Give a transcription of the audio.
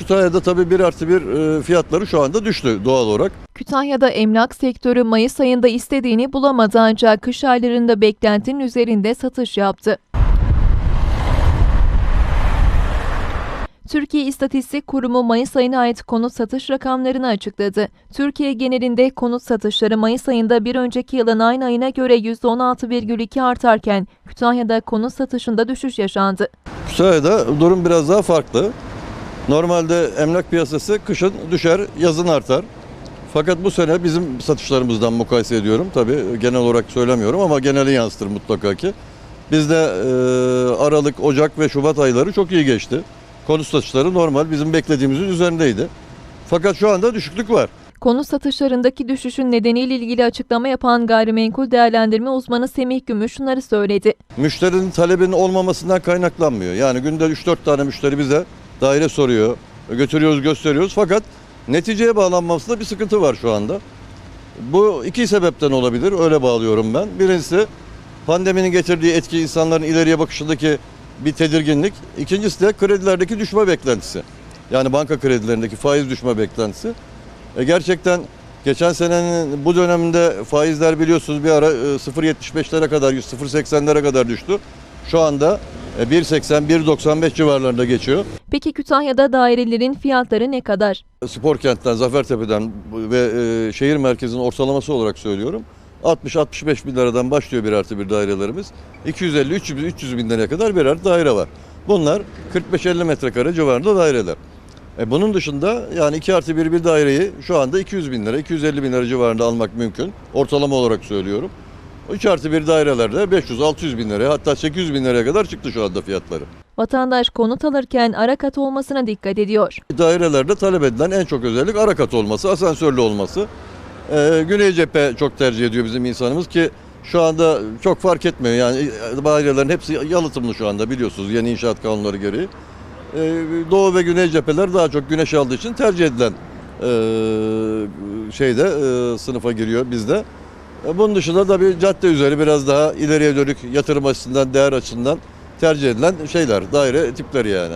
Kütahya'da tabii bir artı bir e, fiyatları şu anda düştü doğal olarak. Kütahya'da emlak sektörü Mayıs ayında istediğini bulamadı ancak kış aylarında beklentinin üzerinde satış yaptı. Türkiye İstatistik Kurumu Mayıs ayına ait konut satış rakamlarını açıkladı. Türkiye genelinde konut satışları Mayıs ayında bir önceki yılın aynı ayına göre %16,2 artarken Kütahya'da konut satışında düşüş yaşandı. Kütahya'da durum biraz daha farklı. Normalde emlak piyasası kışın düşer, yazın artar. Fakat bu sene bizim satışlarımızdan mukayese ediyorum. Tabii genel olarak söylemiyorum ama geneli yansıtır mutlaka ki. Bizde e, Aralık, Ocak ve Şubat ayları çok iyi geçti. Konut satışları normal bizim beklediğimizin üzerindeydi. Fakat şu anda düşüklük var. Konut satışlarındaki düşüşün nedeniyle ilgili açıklama yapan gayrimenkul değerlendirme uzmanı Semih Gümüş şunları söyledi. Müşterinin talebinin olmamasından kaynaklanmıyor. Yani günde 3-4 tane müşteri bize daire soruyor. Götürüyoruz, gösteriyoruz. Fakat neticeye bağlanmasında bir sıkıntı var şu anda. Bu iki sebepten olabilir. Öyle bağlıyorum ben. Birincisi pandeminin getirdiği etki insanların ileriye bakışındaki bir tedirginlik. İkincisi de kredilerdeki düşme beklentisi. Yani banka kredilerindeki faiz düşme beklentisi. E gerçekten geçen senenin bu döneminde faizler biliyorsunuz bir ara e, 0.75'lere kadar 0.80'lere kadar düştü. Şu anda e, 1.80 1.95 civarlarında geçiyor. Peki Kütahya'da dairelerin fiyatları ne kadar? Spor kentten, Zafertepe'den ve e, şehir merkezinin ortalaması olarak söylüyorum. 60-65 bin liradan başlıyor bir artı bir dairelerimiz. 250-300 bin liraya kadar bir artı daire var. Bunlar 45-50 metrekare civarında daireler. E bunun dışında yani 2 artı 1 bir daireyi şu anda 200 bin lira, 250 bin lira civarında almak mümkün. Ortalama olarak söylüyorum. 3 artı 1 dairelerde 500-600 bin liraya hatta 800 bin liraya kadar çıktı şu anda fiyatları. Vatandaş konut alırken ara kat olmasına dikkat ediyor. Dairelerde talep edilen en çok özellik ara kat olması, asansörlü olması. Ee, güney cephe çok tercih ediyor bizim insanımız ki şu anda çok fark etmiyor. Yani e, dairelerin hepsi yalıtımlı şu anda biliyorsunuz yeni inşaat kanunları gereği. Ee, doğu ve güney cepheler daha çok güneş aldığı için tercih edilen e, şeyde e, sınıfa giriyor bizde. E, Bunun dışında da bir cadde üzeri biraz daha ileriye dönük yatırım açısından, değer açısından tercih edilen şeyler, daire tipleri yani.